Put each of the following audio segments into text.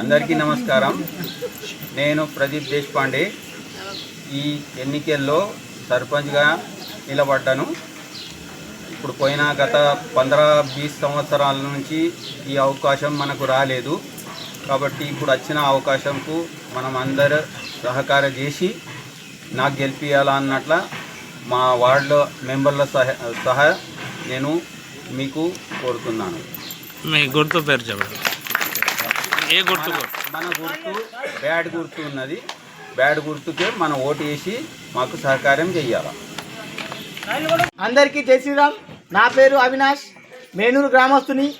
అందరికీ నమస్కారం. నేను ప్రదీప్ దేశపాండే. ఈ ఎన్నికల్లో సర్పంచ్గా నిలబడ్డాను. ఇప్పుడు పోయిన గత పంద్రా బీస్ సంవత్సరాల నుంచి ఈ అవకాశం మనకు రాలేదు. కాబట్టి ఇప్పుడు వచ్చిన అవకాశంకు మనం అందరు సహకారం చేసి నాకు గెలిపించాలన్నట్ల మా వార్డు మెంబర్ల సహా సహా నేను మీకు కోరుతున్నాను. మీ గుర్తు పేరు చెప్పండి. ఏ గుర్తు? మన గుర్తు బ్యాడ్ గుర్తు ఉన్నది. బ్యాడ్ గుర్తుకే మనం ఓటు వేసి మాకు సహకారం చెయ్యాలి? అందరికీ జై శ్రీరామ్. నా పేరు అవినాష్. మేనూరు గ్రామస్తుని.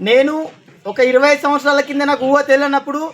నేను ఒక ఇరవై సంవత్సరాల కింద నాకు ఊహ తెలియనప్పుడు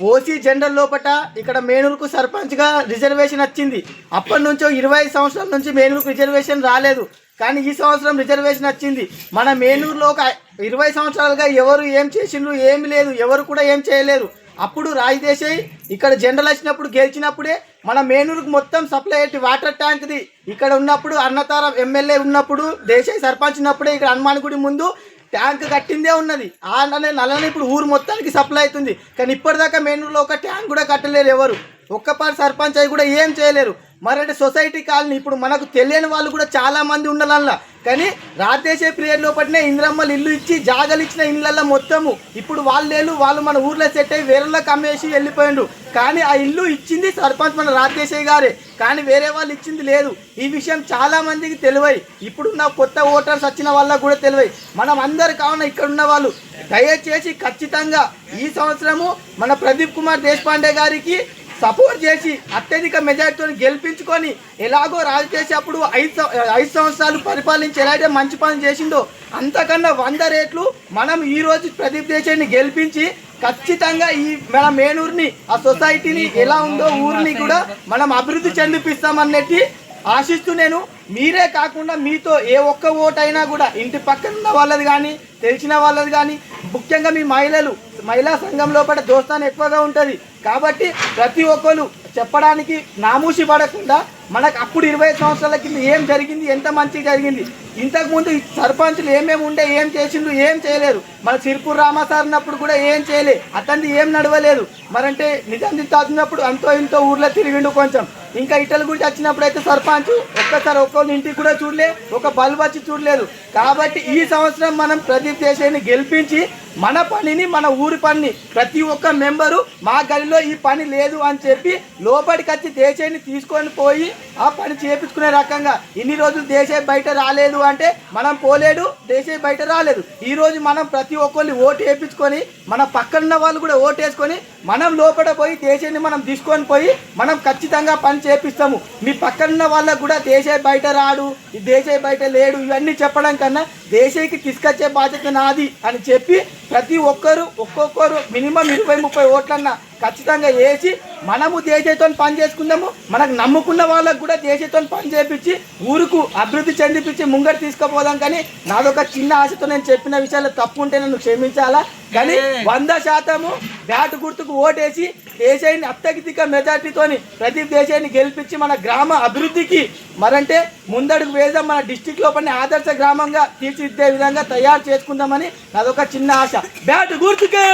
ఓసీ జనరల్ లోపట ఇక్కడ మేనూరుకు సర్పంచ్గా రిజర్వేషన్ వచ్చింది. అప్పటి నుంచో ఇరవై సంవత్సరాల నుంచి మేనూరుకు రిజర్వేషన్ రాలేదు. కానీ ఈ సంవత్సరం రిజర్వేషన్ వచ్చింది. మన మేనూరులో ఒక ఇరవై సంవత్సరాలుగా ఎవరు ఏం చేసిండ్రు ఏమి లేదు ఎవరు కూడా ఏం చేయలేరు అప్పుడు రాజదేశాయ్ ఇక్కడ జనరల్ వచ్చినప్పుడు గెలిచినప్పుడే మన మేనూరుకు మొత్తం సప్లై అయ్యే వాటర్ ట్యాంక్ది. ఇక్కడ ఉన్నప్పుడు అన్నతారం ఎమ్మెల్యే ఉన్నప్పుడు దేశాయ్ సర్పంచ్ ఉన్నప్పుడే ఇక్కడ హనుమాన్ గుడి ముందు ట్యాంక్ కట్టిందే ఉన్నది. ఆ నల్లని ఇప్పుడు ఊరు మొత్తానికి సప్లై అవుతుంది. కానీ ఇప్పటిదాకా మేనూరులో ఒక ట్యాంక్ కూడా కట్టలేరు ఎవరు. ఒక్కపారి సర్పంచ్ అయి కూడా ఏం చేయలేరు. మరంటే సొసైటీ కాలనీ ఇప్పుడు మనకు తెలియని వాళ్ళు కూడా చాలామంది ఉండాలల్లా కానీ రాజదేశ పీరియడ్ లోపలనే ఇంద్రమ్మలు ఇల్లు ఇచ్చి జాగలు ఇచ్చిన ఇళ్ళల్లో మొత్తము ఇప్పుడు వాళ్ళు లేరు వాళ్ళు మన ఊర్లో సెట్ అయ్యి వేరేళ్ళకి అమ్మేసి వెళ్ళిపోయిండు కానీ ఆ ఇల్లు ఇచ్చింది సర్పంచ్ మన రాజదేశాయ్ గారే. కానీ వేరే వాళ్ళు ఇచ్చింది లేదు. ఈ విషయం చాలామందికి తెలివై. ఇప్పుడున్న కొత్త ఓటర్స్ వచ్చిన వాళ్ళకు కూడా తెలివై. మనం అందరు కావున ఇక్కడ ఉన్న వాళ్ళు దయచేసి ఖచ్చితంగా ఈ సంవత్సరము మన ప్రదీప్ కుమార్ దేశపాండే గారికి సపోర్ట్ చేసి అత్యధిక మెజార్టీతో గెలిపించుకొని ఎలాగో రాజు అప్పుడు ఐదు ఐదు సంవత్సరాలు పరిపాలించి ఎలాగైతే మంచి పని చేసిందో అంతకన్నా వంద రేట్లు మనం ఈరోజు ప్రదీప్ దేశాన్ని గెలిపించి ఖచ్చితంగా ఈ మన మేనూరుని ఆ సొసైటీని ఎలా ఉందో ఊరిని కూడా మనం అభివృద్ధి చెందిపిస్తామన్నట్టు ఆశిస్తూ నేను మీరే కాకుండా మీతో ఏ ఒక్క ఓటైనా కూడా ఇంటి పక్కన ఉన్న వాళ్ళది కానీ తెలిసిన వాళ్ళది కానీ ముఖ్యంగా మీ మహిళలు మహిళా సంఘం లోపల దోస్తాను ఎక్కువగా ఉంటుంది. కాబట్టి ప్రతి ఒక్కరు చెప్పడానికి నామూసి పడకుండా మనకు అప్పుడు ఇరవై సంవత్సరాల కింద ఏం జరిగింది ఎంత మంచి జరిగింది ఇంతకుముందు ఈ సర్పంచులు ఏమేమి ఉండే ఏం చేసిండ్రు ఏం చేయలేరు. మన సిరిపూర్ రామాసార్ ఉన్నప్పుడు కూడా ఏం చేయలే అతన్ని ఏం నడవలేదు. మరంటే నిజాం తాచినప్పుడు అంతో ఇంతో ఊర్లో తిరిగిండు కొంచెం. ఇంకా ఇటల గురించి వచ్చినప్పుడు అయితే సర్పంచ్ ఒక్కసారి ఒక్కొక్క ఇంటికి కూడా చూడలే ఒక బల్బు వచ్చి చూడలేదు. కాబట్టి ఈ సంవత్సరం మనం ప్రదీప్ దేశాన్ని గెలిపించి మన పనిని మన ఊరి పనిని ప్రతి ఒక్క మెంబరు మా గదిలో ఈ పని లేదు అని చెప్పి లోపలికి వచ్చి దేశాన్ని తీసుకొని పోయి ఆ పని చేపించుకునే రకంగా ఇన్ని రోజులు దేశం బయట రాలేదు అంటే మనం పోలేడు దేశం బయట రాలేదు. ఈ రోజు మనం ప్రతి ఒక్కరిని ఓటు వేయించుకొని మన పక్కన వాళ్ళు కూడా ఓటు వేసుకొని మనం లోపల పోయి దేశాన్ని మనం తీసుకొని పోయి మనం ఖచ్చితంగా పని చేపిస్తాము. మీ పక్కన వాళ్ళకు కూడా దేశం బయట రాడు ఈ దేశం బయట లేడు ఇవన్నీ చెప్పడం కన్నా దేశానికి తీసుకొచ్చే బాధ్యత నాది అని చెప్పి ప్రతి ఒక్కరు ఒక్కొక్కరు మినిమం ఇరవై ముప్పై ఓట్లన్నా ఖచ్చితంగా వేసి మనము దేశంతో పని చేసుకుందాము. మనకు నమ్ముకున్న వాళ్ళకు కూడా దేశంతో పని చేపించి ఊరుకు అభివృద్ధి చెందిపించి ముంగడు తీసుకుపోదాం కానీ నాదొక చిన్న ఆశతో నేను చెప్పిన విషయాలు తప్పు ఉంటే నన్ను క్షమించాలా? కానీ వంద శాతము బ్యాట్ గుర్తుకు ఓటేసి దేశాన్ని అత్యధిక మెజార్టీతోని ప్రదీప్ దేశాన్ని గెలిపించి మన గ్రామ అభివృద్ధికి మరంటే ముందడుగు వేద్దాం మన డిస్టిక్ లోపల ఆదర్శ గ్రామంగా తీర్చిదిద్దే విధంగా తయారు చేసుకుందామని నాదొక చిన్న ఆశ. బ్యాట్ గుర్తుకే!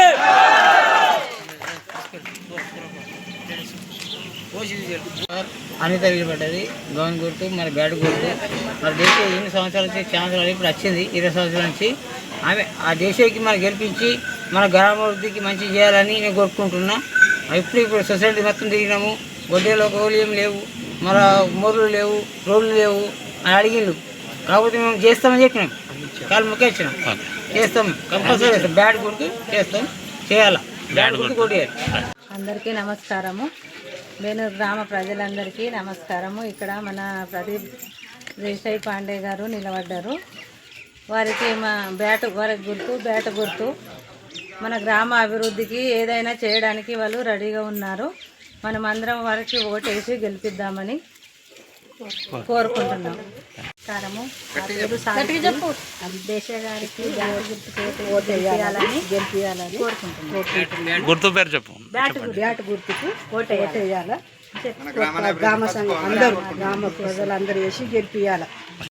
అనిత వీలుపడ్డది గౌన్ గుర్తు మరి బ్యాట్ గుర్తు. మరి దేశీయ ఎన్ని సంవత్సరాల నుంచి సంవత్సరాలు ఇప్పుడు వచ్చింది ఇరవై సంవత్సరాల నుంచి. ఆమె ఆ దేశానికి మనం గెలిపించి మన గ్రామాభివృద్ధికి మంచి చేయాలని నేను కోరుకుంటున్నా. ఇప్పుడు ఇప్పుడు సొసైటీ మొత్తం తిరిగినాము. గొడ్డేలో ఏం లేవు మన మోర్లు లేవు రోడ్లు లేవు అని అడిగిండు కాకపోతే మేము చేస్తామని చెప్పినాం. కాలు మొక్కేచ్చినాం చేస్తాం కంపల్సరీ చేస్తాం. బ్యాట్ గుర్తు చేస్తాం చేయాలా. బ్యాట్ గుర్తు కొట్టేయాలి. అందరికీ నమస్కారము. నేను గ్రామ ప్రజలందరికీ నమస్కారము. ఇక్కడ మన ప్రదీప్ దేశాయ్ పాండే గారు నిలబడ్డారు. వారికి మా బ్యాట్ వారికి గుర్తు బ్యాట్ గుర్తు. మన గ్రామ అభివృద్ధికి ఏదైనా చేయడానికి వాళ్ళు రెడీగా ఉన్నారు. మనమందరం వారికి ఓటేసి గెలిపిద్దామని కోరుకుంటున్నాం. నమస్కారము. దేశ గారికి బ్యాట్ గుర్తుకు ఓటు వేయాలని గెలిపించాలని కోరుకుంటున్నాం. గుర్తు పేరు చెప్పు. బ్యాట్ బ్యాట్ గుర్తుకు ఓటు వేయాల? గ్రామ సంఘం అందరూ గ్రామ ప్రజలందరూ వేసి గెలిపియాల?